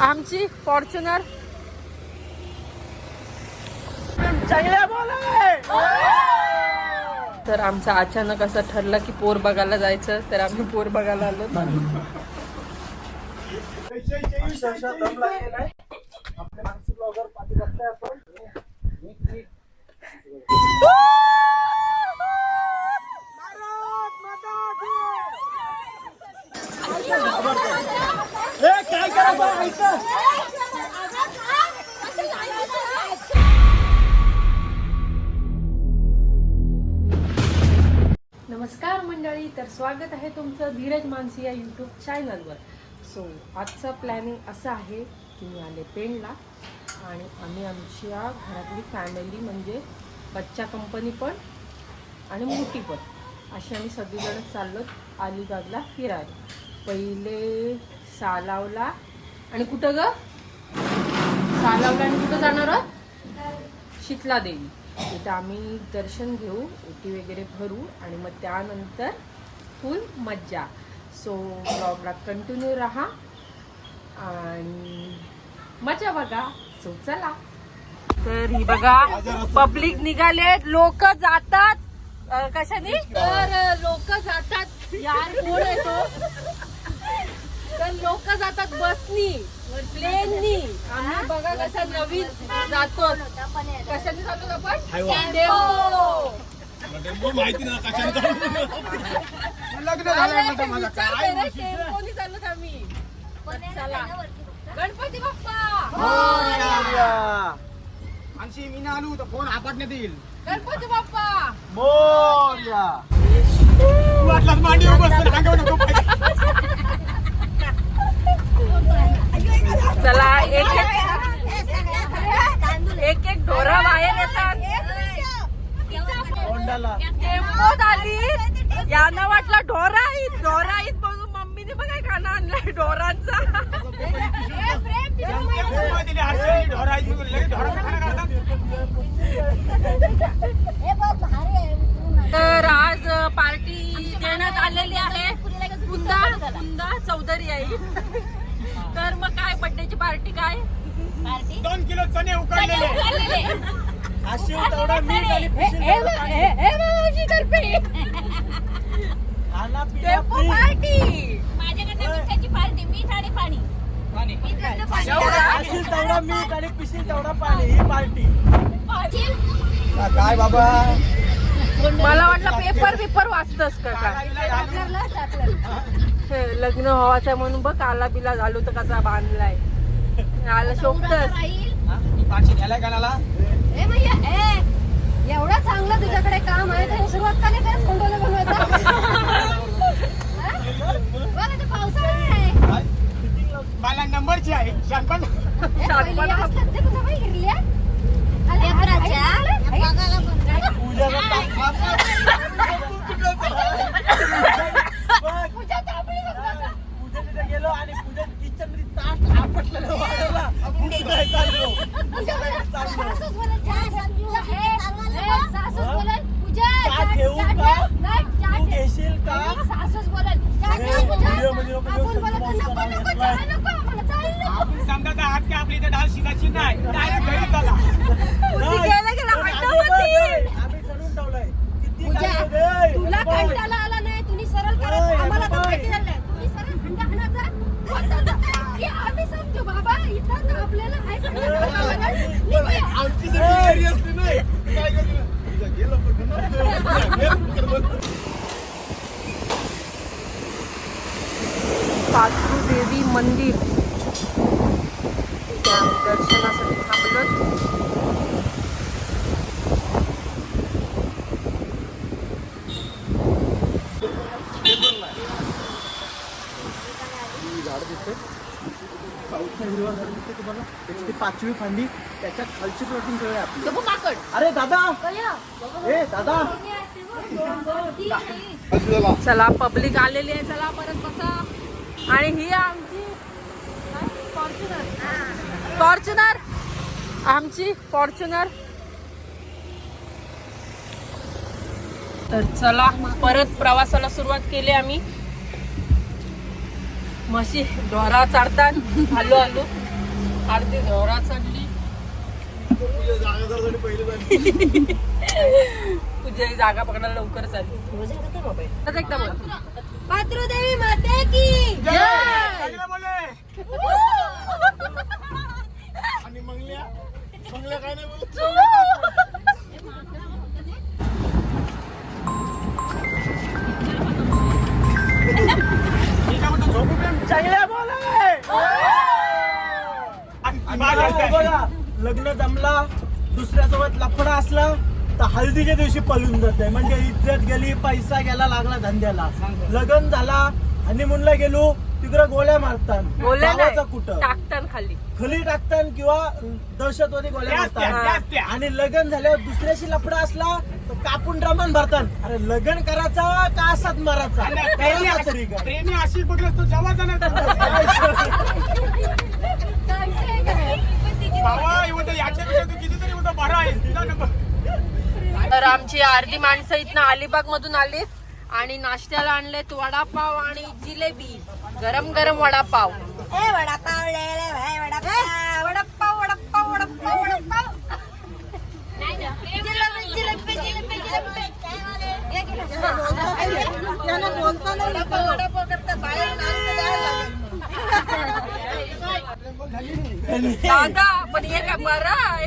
आमची फॉर्च्युनर तर आमचं अचानक असं ठरलं की पोर बघायला जायचं तर आम्ही पोर बघायला आलो. नमस्कार मंडळी तर स्वागत आहे तुमचं धीरज मानसी या यूट्यूब चॅनलवर सो आजचं प्लॅनिंग असं आहे की मी आले पेणला आणि आम्ही आमच्या घरातली फॅमिली म्हणजे बच्चा कंपनी पण आणि मोठी पण. अशी आम्ही सगळीजण चाललो अलिबागला फिरायला. पहिले सालावला. आणि कुठं ग? सालावला आणि कुठं जाणार आहोत? शीतला देवी तिथं आम्ही दर्शन घेऊ ओटी वगैरे भरू आणि मग त्यानंतर फुल मज्जा. सो ब्लॉगला कंटिन्यू राहा आणि मजा बघा. सो चला. तर ही बघा पब्लिक निघाले लोक जातात. कशाने? तर लोक जातात. यार कोण आहे तर लोक जातात बसनी प्लेननी आम्ही बघा कसा नवीन जातो. कशाने जातो आपण? डेपो माहिती ना कशाने लग्न झालं माझं काय टेम्पोनी चाललो आम्ही. चला. गणपती बाप्पा. आणशी मी ना आलो तर फोन आपटण्यात येईल गणपती बाप्पा. मोर्या तू वाटलास मांडीवर बसतो सांगू नको चला एक एक एक एक ढोरा बाहेर येतात. टेम्पोत आली यांना वाटलं ढोरा आहेत ढोरा आहेत म्हणून मम्मीने बघा खाना आणलाय ढोरांचा. तर आज पार्टी देण्यात आलेली आहे. कुंदा कुंदा चौधरी आई. तर मग काय बर्थडेची पार्टी काय? दोन किलो चणे उकडलेले. अशी तेवढा मीठ आणि. खाना. पार्टी माझ्याकडनं मिठाची पार्टी मीठ आणि पाणी. तेवढा मीठ आणि पिशील तेवढा पाणी. ही पार्टी पाणी. काय बाबा? मला वाटलं पेपर पेपर वाचतस का लग्न व्हावाचं म्हणून बघ आला बिला झालो तर कसा बांधलाय. आला शोभतस एवढं चांगलं तुझ्याकडे काम आहे तर सुरुवात का नाही करत कोंडोले बनवायचं? हा? पावसाळा आहे. मला नंबरची आहे. शानपण. ए, गेलो आणि पूजा किचनमध्ये ताट आपटलेलं वाढवला. पुढे काय चाललो? पूजा बोला, चाललो सासूच बोला, चहा, चहा, ए, ए, सासूच बोला, पूजा, चहा चहा, ठेवू चहा का? ठेव. नाही, चहा तू ठेव. घेशील का नाही, सासूच बोला, चहा अरे, ठेव, पूजा. व्हिडिओमध्ये नको आपण घेऊ, बोलत, सगळं नको, नको, घेतलाय. चहा नको, आम्हाला चालेल नको. आपण समजायचा हात की आपली इथे डाल शिकायची नाही डायरेक्ट घरी चला गेला गेला पण हट्ट आम्ही होती. बघ, आम्ही ठरवून ठेवलंय किती पूजा, काय होऊ दे. तुला बाय. कंटाळा आला नाही तुम्ही सरळ ओय, करायचं आम्हाला तर बाय. माहिती झालंय तुम्ही सरळ हंडा हाणायचा बोलताचा. की आम्ही समजू बाबा इथं तर आपल्याला काय सांगायचं बाबा? निघूया. आमची सगळी घरी असली नाही काय करणार? गेलं सासू देवी मंदिर पाचवी फांदी त्याच्या खालची प्लॉटिंग करूया आपण. अरे दादा! कळलं? ए दादा! चला पब्लिक आलेली आहे. चला परत बसा. आणि ही आमची फॉर्च्युनर फॉर्च्युनर आमची फॉर्च्युनर तर चला परत प्रवासाला सुरुवात केली आम्ही. म्हशी ढोरा चारतात. आलो आलो. अर्धी जोरात चढली तुझी जागा पकडायला लवकर चालली एकदा बोल. पात्रुदेवी माते की. चांगलं बोले. आणि मंगल्या मंगल्या काय नाही बोलत चांगल्या बोले. बघा लग्न जमला दुसऱ्यासोबत लफडा असला तर हळदीच्या दिवशी पळून जाते. म्हणजे इज्जत गेली पैसा गेला लागला धंद्याला. लग्न झाला हनीमूनला गेलो तिकडे गोळ्या मारतात. नाही कुठं? टाकतान खाली. खली टाकतात किंवा दहशतवादी गोळ्या मारतात. आणि लग्न झाल्यावर दुसऱ्याशी लफडा असला तर कापून रमान भरतात. अरे लग्न करायचा का असाच मारायचा? तरी अशी बघलस तो जेव्हा जाणार बाबा एवढं याच्यापेक्षा तू कितीतरी होता बरा आहे तुझा नंबर तर आमची अर्धी माणसं इथनं अलिबाग मधून आलीत आणि नाश्त्याला आणलेत वडापाव आणि जिलेबी गरम गरम वडापाव ए वडापाव ले ले भाई वडापाव वडापाव वडापाव वडापाव वडापाव जिलेबी जिलेबी जिलेबी जिलेबी ये घे ना. वडापाव वडापाव करता बाहेर. दादा पण हे काय बरं आहे?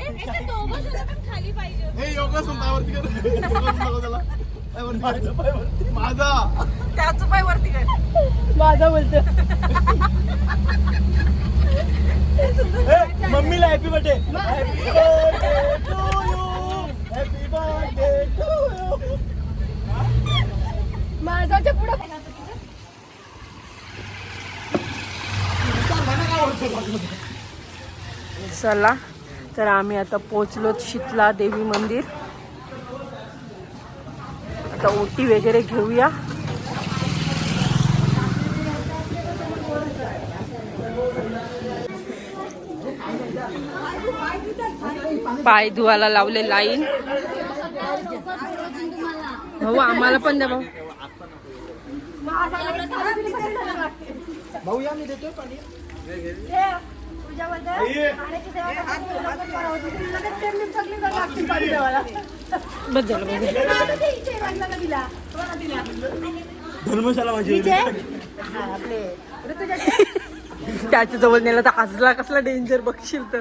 हे योगासन पायावरती कर. माझं त्याच पाय वरती काय माझा बोलतो. मम्मीला happy birthday happy birthday to you happy birthday to you माझाच्या पुढं. चला. तर आम्ही आता पोचलो शीतला देवी मंदिर. आता ओटी वगैरे घेऊया. पाय धुवायला लावले लाईन. भाऊ आम्हाला पण द्या भाऊ. भाऊ या मी देतोय पाणी. धर्मशाला माझी त्याच्याजवळ नेला तर हसला कसला डेंजर बघशील तर.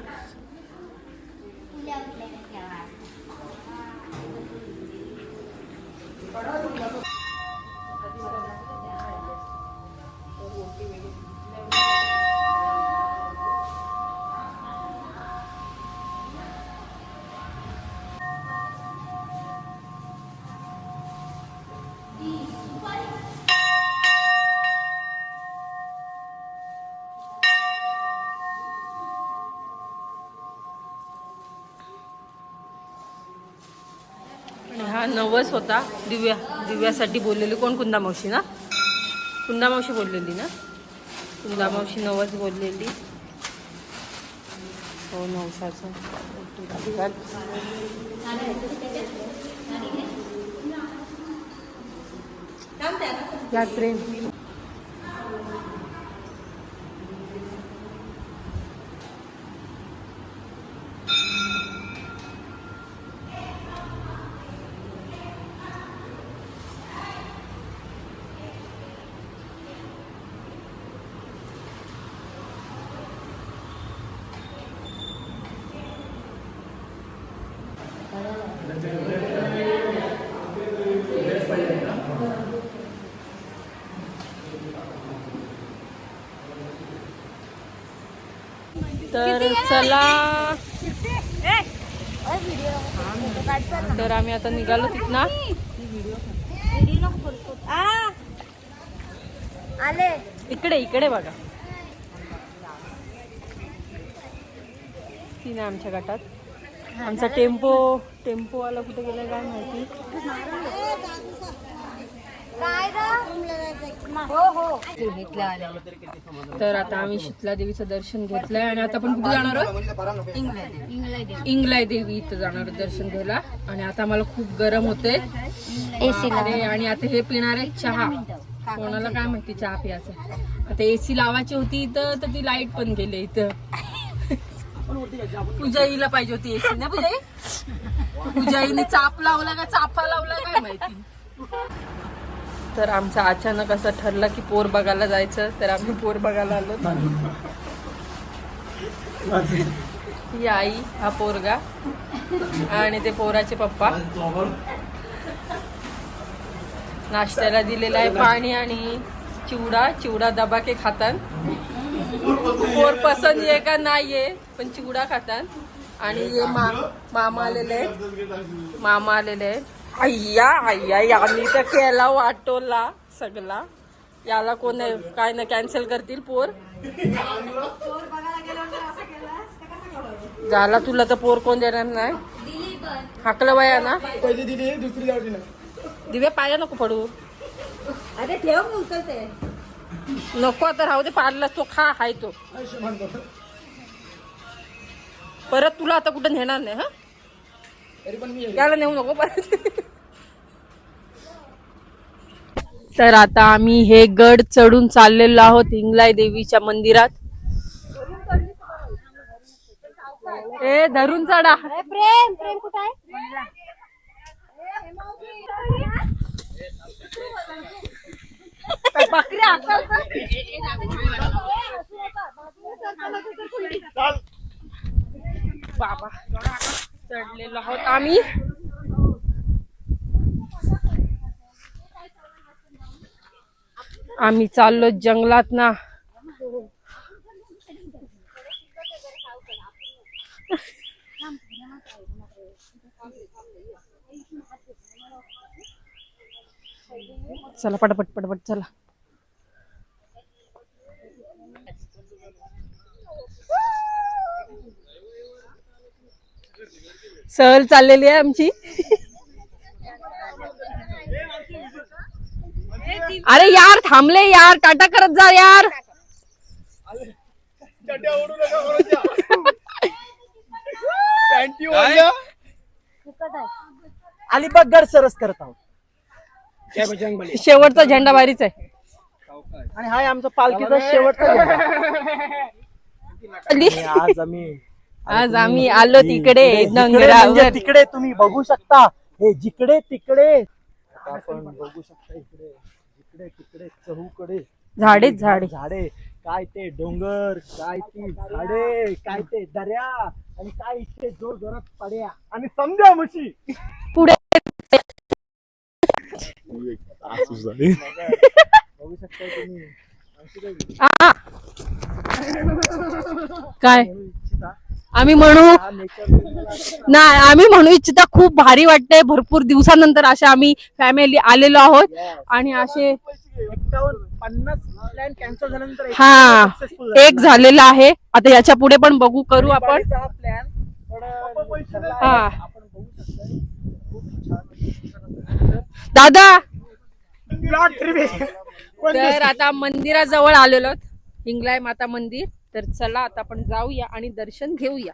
हा नवस होता. दिव्या दिव्यासाठी बोललेली कोण? कुंदा मावशी ना? कुंदा मावशी बोललेली ना? कुंदा मावशी नवस बोललेली. हो नवसाचं. या ट्रेन तर चला. तर आम्ही आता निघालो तिथनं. आले. इकडे इकडे बघा. ती नाही आमच्या गटात. आमचा टेम्पो टेम्पोवाला कुठे गेला काय माहिती. तर आता आम्ही शीतला देवीचं दर्शन घेतलंय आणि आता आपण कुठे जाणार आहोत? इंगलाय देवी इथं जाणार दर्शन घ्यायला. आणि आता मला खूप गरम होते आणि आता हे पिणार आहे चहा. कोणाला काय माहिती चहा प्यायचं. आता एसी लावायची होती इथं तर ती लाइट पण गेली इथं. पूजाईला पाहिजे होती एसी ना पूजाई? पूजाईने चाप लावला का चाफा लावला काय माहिती? तर आमचं अचानक असं ठरलं की पोर बघायला जायचं तर आम्ही पोर बघायला आलो. ही आई हा पोरगा आणि ते पोराचे पप्पा. नाश्त्याला दिलेलं आहे पाणी आणि चिवडा चिवडा दबाके खातात पोर पसंत आहे का? नाहीये पण चिवडा खातात आणि हे मा मामा आलेले आहेत. मामा आलेले आहेत. अय्या अय्या यांनी तर केला वाटोला सगळा. याला कोण आहे, काय ना कॅन्सल करतील पोर? झाला तुला तर पोर कोण देणार नाही? हाकलं वया ना? पहिली दिली दुसरी जाऊ ना दिवे पाया नको पडू. अरे ठेव नको आता राहू दे पाडला तो खा हाय तो. परत तुला आता कुठं नेणार नाही हा? तरी पण मी याला नेऊ नको परत. तर आता आम्ही हे गड चढून चाललेलो आहोत इंगलाई देवीच्या मंदिरात. ए धरून चढा. अरे प्रेम प्रेम कुठं बाबा. चढलेलो आहोत आम्ही. आम्ही चाललो जंगलात ना. चला पटपट पटपट चला. सहल चाललेली आहे आमची. अरे यार थांबले यार टाटा करत जा यार. अलिबाग सरस करत आहोत. शेवटचा झेंडा बारीच आहे. आणि हाय आमचा पालखीचा शेवटचा आज आम्ही आज आम्ही आलो तिकडे म्हणजे डोंगरावर. तिकडे तुम्ही बघू शकता. हे जिकडे तिकडे. आता आपण बघू शकता इकडे. जिकडे तिकडे चहूकडे. झाडेच झाडे. झाडे. काय ते डोंगर काय ती झाडे काय ते दर्या आणि काय इथे जोर जोरात पड्या. आणि समजा म्हशी. पुढे बघू शकता तुम्ही. आणखी! काय? आम्ही म्हणू नाही आम्ही म्हणू इच्छिता खूप भारी वाटतंय. भरपूर दिवसानंतर असे आम्ही फॅमिली आलेलो आहोत. आणि असे एकावन्न पन्नास प्लॅन कॅन्सल झाल्यानंतर एक हा एक झालेला आहे. आता याच्यापुढे पण बघू करू आपण. प्लॅन हा. आपण बघू शकता खूप छान दादा! तर आता मंदिराजवळ आलेलो. हिंगलाय माता मंदिर. तर चला आता आपण जाऊया आणि दर्शन घेऊया.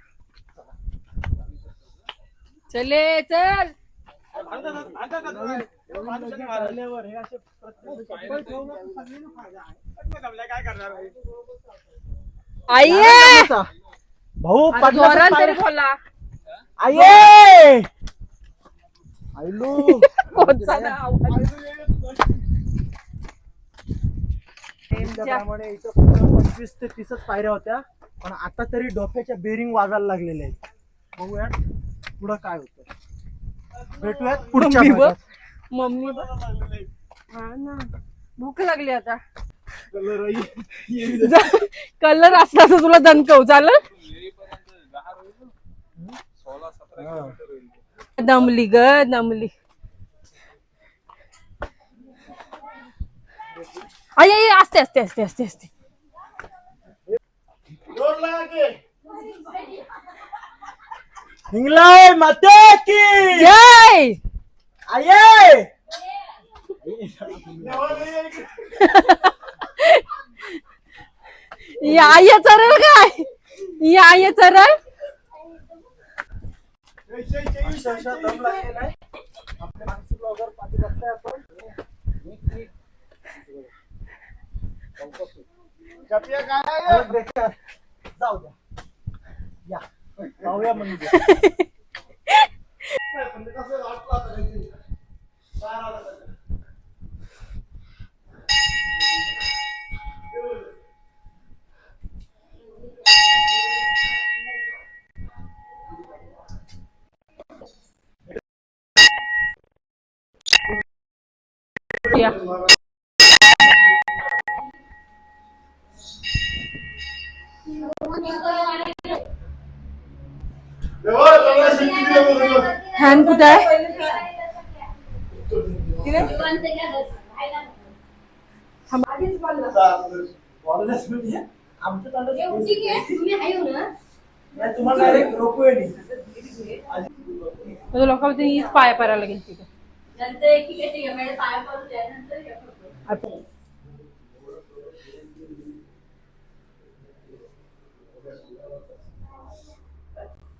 चले चल. झाल्यावर हे असे प्रत्येक काय करणार आहे आई भाऊ जोरात तर बोला कोणचा नाव? इथं पंचवीस ते तीसच पायऱ्या होत्या. पण आता तरी डोक्याच्या बेरिंग वाजायला लागलेल्या आहेत. बघूयात पुढं काय होतं. भेटूयात पुढच्या मम्मी बघ. भागात. मम्मी बघ. हा ना. भूक लागली आता. कलर असला तर तुला दणकव. चालेल? हा. दमली ग दमली. आई आई असते असते असते असते असते. हिंगलाय माते की. जय! आये. या चरळ काय? या चरळ अक्षरशः दम लागलेला आहे आपले मानसी ब्लॉगर पाठी बघताय आपण. जाऊ द्या या जाऊया म्हणजे या नाही म्हणजे लोकांमध्ये हीच पाया पडायला लागेल तिथे.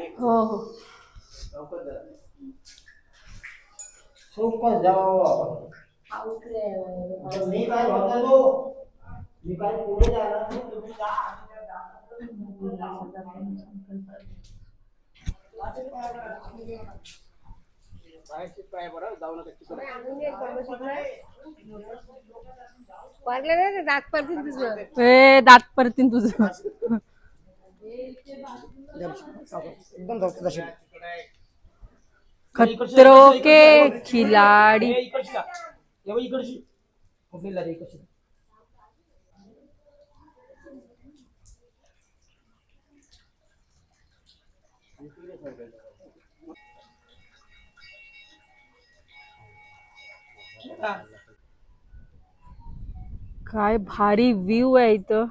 हे. हो हो. सोपं जावं मी काय म्हणतो? मी काय पुढे जाणार तुम्ही जा. आणि त्या ए दात परतीन तुझं. एकदम जाऊ तशी. खतरो के खिलाडी. ए, इकडची का? ए, बाई, इकडची. कुठली लादी इकडची? काय भारी व्ह्यू आहे इथं.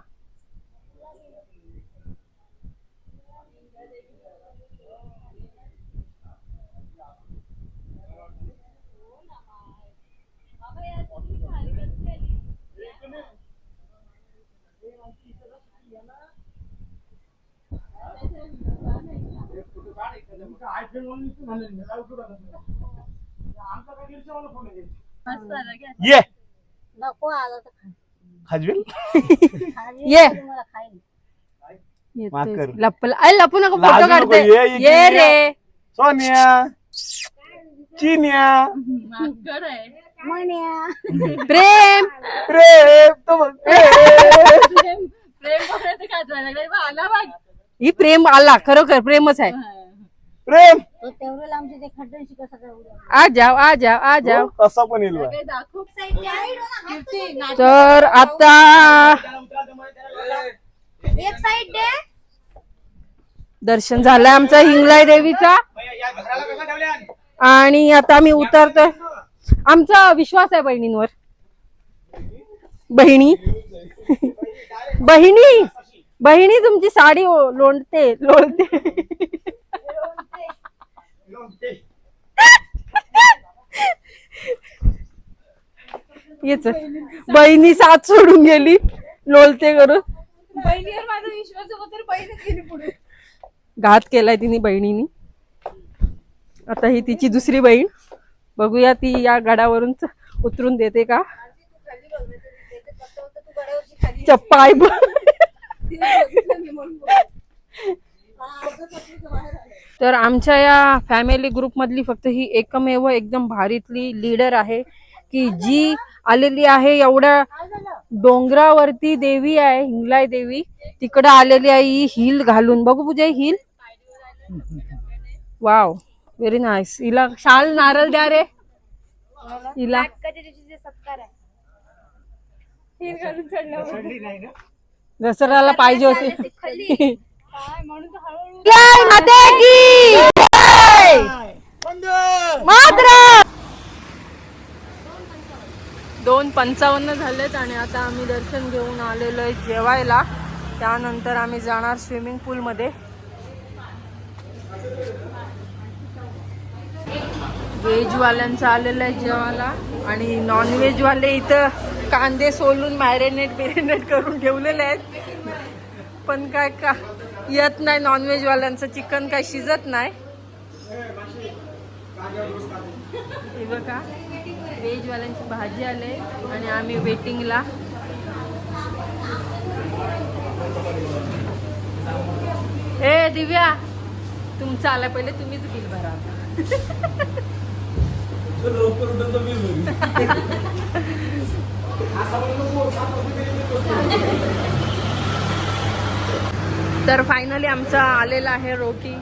ये नको आलं तर खा. खाजवेल? ये. येतोय. लपल अरे लपू नको लाजू फोटो नको, काढते ये, ये, ये ये. रे. सोनिया. चिन्या. प्रेम. प्रेम तो बघ, प्रेम. ही प्रेम आला खरोखर प्रेमच आहे. प्रेम. तो तेवढं लांबचे ते खड्ड्यांशी कसं काय उड्या? आ जाओ आ जाओ आ जाओ हो, कसा पण येईल बा. तर आता एक साइड दे. दर्शन झालंय आमचा हिंगलाय देवीचा? आणि आता आम्ही उतरतोय. आमचा विश्वास आहे बहिणींवर. बहिणी. बहिणी. बहिणी तुमची साडी ओ- लोंडते लोळते. येच. बहिणी साथ सोडून गेली. लोलते करून. बहिणीवर माझा विश्वास होता तर बहीणच गेली पुढे. घात केलाय तिने बहिणीनी. आता ही तिची दुसरी बहीण. बघूया ती या गडावरून उतरून देते का? चप्पाय तर आमच्या या फॅमिली ग्रुप मधली फक्त ही एकमेव एकदम भारीतली लीडर आहे. की जी आलेली आहे एवढ्या डोंगरावरती देवी आहे हिंगलाय देवी. तिकडं आलेली आहे ही हिल घालून. बघू Pooja heel? Wow very nice हिला शाल नारळ द्या रे. हिला? दसऱ्याला पाहिजे होती. काय म्हणून तर हळूहळू जय माते की जय! मातरम! दोन पंचावन्न झालेत आणि आता आम्ही दर्शन घेऊन आलेलो आहे जेवायला. त्यानंतर आम्ही जाणार स्विमिंग पूलमध्ये. व्हेजवाल्यांचं आलेलं आहे जेवायला आणि नॉनव्हेजवाले इथं कांदे सोलून मॅरिनेट बिरिनेट करून ठेवलेले आहेत. पण काय का येत नाही नॉनव्हेजवाल्यांचं चिकन काय शिजत नाही. हे बघा व्हेजवाल्यांची भाजी आले आणि आम्ही वेटिंगला. ए दिव्या तुमचं आला पहिले तुम्हीच बिल भरा. तर फायनली आमचा आलेला आहे रोटी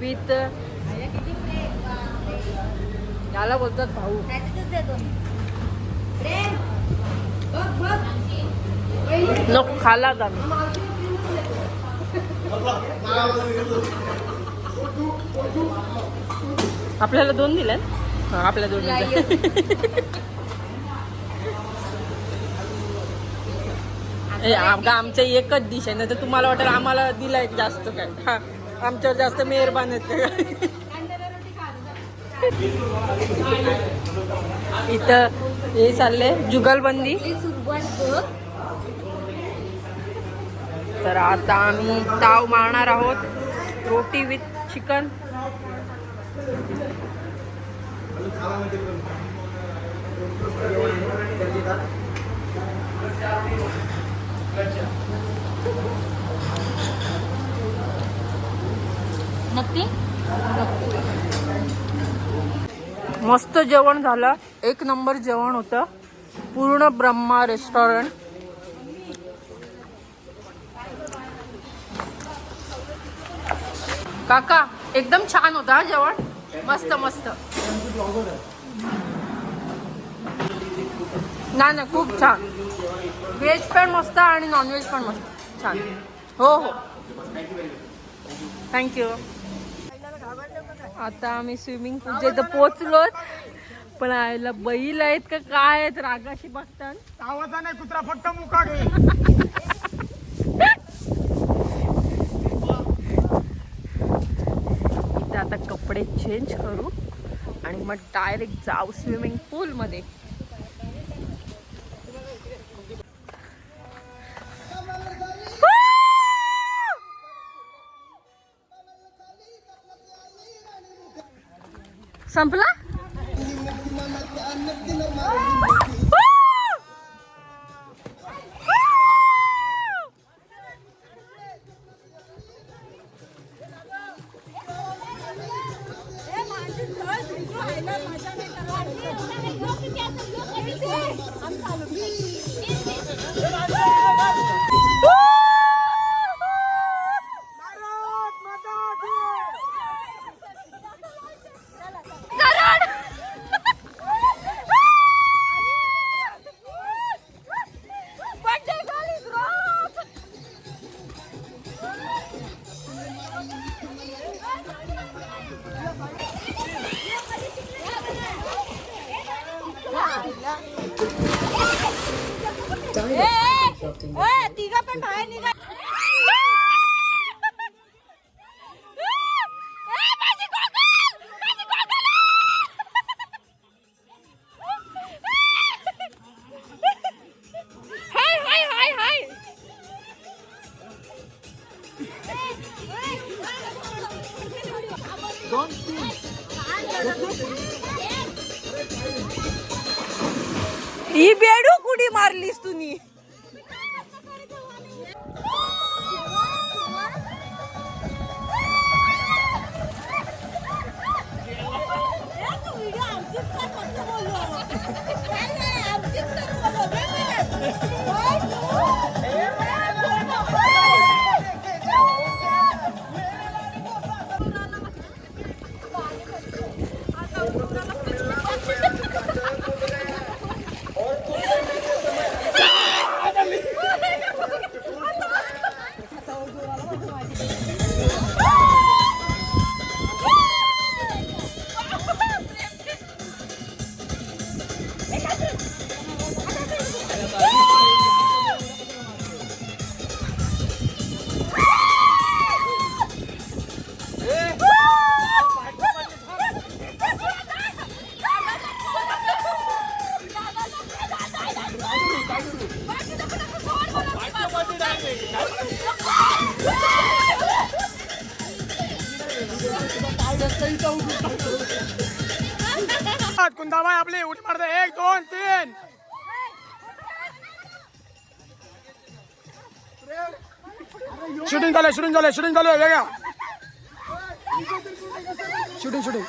विथ याला बोलतात भाऊ. त्याच्यातच देतो मी. प्रेम, बघ, बघ. नको खाला आम्ही आपल्याला दोन दिले आपल्या दोन दिले. ए, आम- आमचं एकच डिश आहे ना तर तुम्हाला वाटेल आम्हाला दिलाय जास्त काय. हा आमच्यावर जास्त मेहरबान आहेत का इथं हे चाललंय जुगलबंदी. तर आता आम्ही ताव मारणार आहोत. Roti with chicken. नक्की? मस्त जेवण झालं. एक नंबर जेवण होतं. पूर्ण ब्रह्मा रेस्टॉरंट काका एकदम छान होतं जेवण. मस्त मस्त. नाही नाही खूप छान. व्हेज पण मस्त आणि नॉनव्हेज पण मस्त. छान. हो हो. थँक्यू आता आम्ही स्विमिंग पूलच्या इथं पोचलोच पण आयला बैल आहेत का काय आहेत रागाशी बघतात आवाजा नाही कुत्रा फक्त मुका घे. इथे आता कपडे चेंज करू आणि मग डायरेक्ट जाऊ स्विमिंग पूल संपला ही बेडू कुठे मारलीस तुम्ही? झालं शूटिंग शूटिंग झालं वेगळ्या. शूटिंग शूटिंग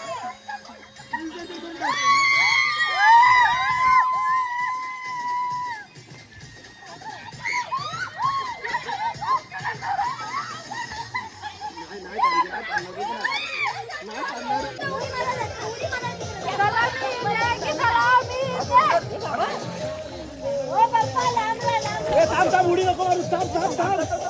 थांब थांब उडी नको मारू थांब थांब थांब.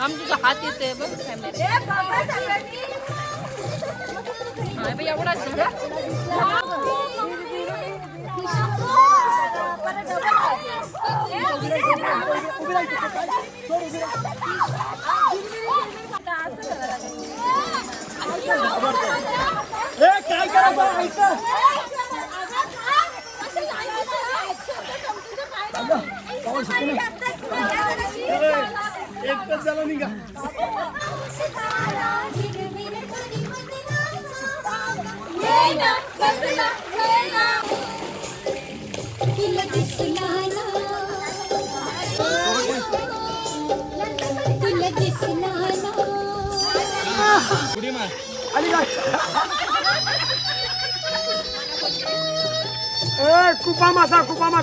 आमच्या हात येते बघ कॅमेरा काय करायचं ऐका एकच झालं निघा तुला कुपा मासा कुपा मासा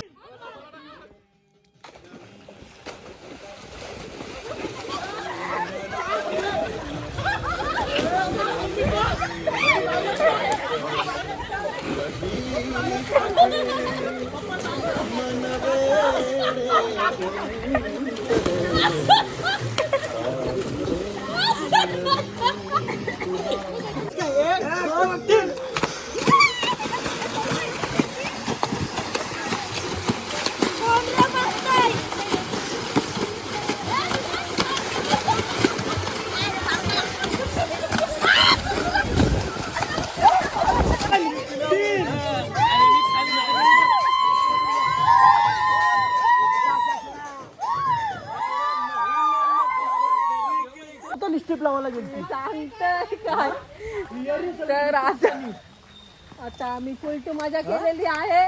फुलटू मजा केलेली आहे.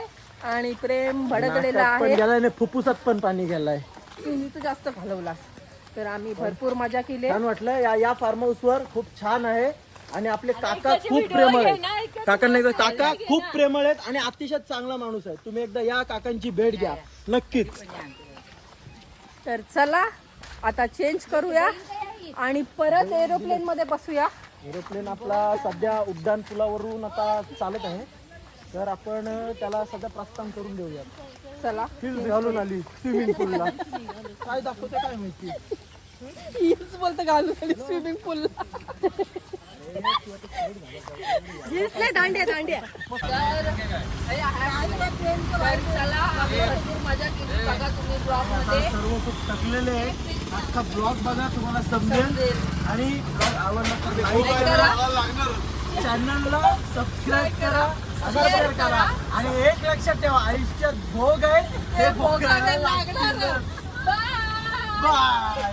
आणि प्रेम भडकलेलं आहे. गेलाय फुफ्फुसात पण पाणी गेलाय. तिने तू जास्त घालवलास. तर आम्ही भरपूर मजा केली. छान वाटलं या या फार्म हाऊस वर खूप छान आहे. आणि आपले काका खूप प्रेमळ आहेत. काकांना एकदा काका खूप प्रेमळ आहेत आणि अतिशय चांगला माणूस आहे. तुम्ही एकदा या काकांची भेट घ्या. नक्कीच. तर चला आता चेंज करूया. आणि परत एरोप्लेन मध्ये बसूया. एरोप्लेन आपला सध्या उड्डाण पुलावरून आता चालत आहे. तर आपण त्याला सध्या प्रस्थान करून देऊया चला. फिल्ड घालून आली स्विमिंग पूलला काय दाखवते काय माहिती? हीच बोलतं घालून स्विमिंग पूलला दांड्या दांड्या सर्व खूप थकलेले आहे अख्खा ब्लॉग बघा तुम्हाला समजेल. आणि ब्लॉग आवडला तर लाईक करा. चॅनलला सबस्क्राईब करा. शेअर करा आणि एक लक्षात ठेवा आयुष्यात भोग आहे ते भोगायला लागणार. बाय.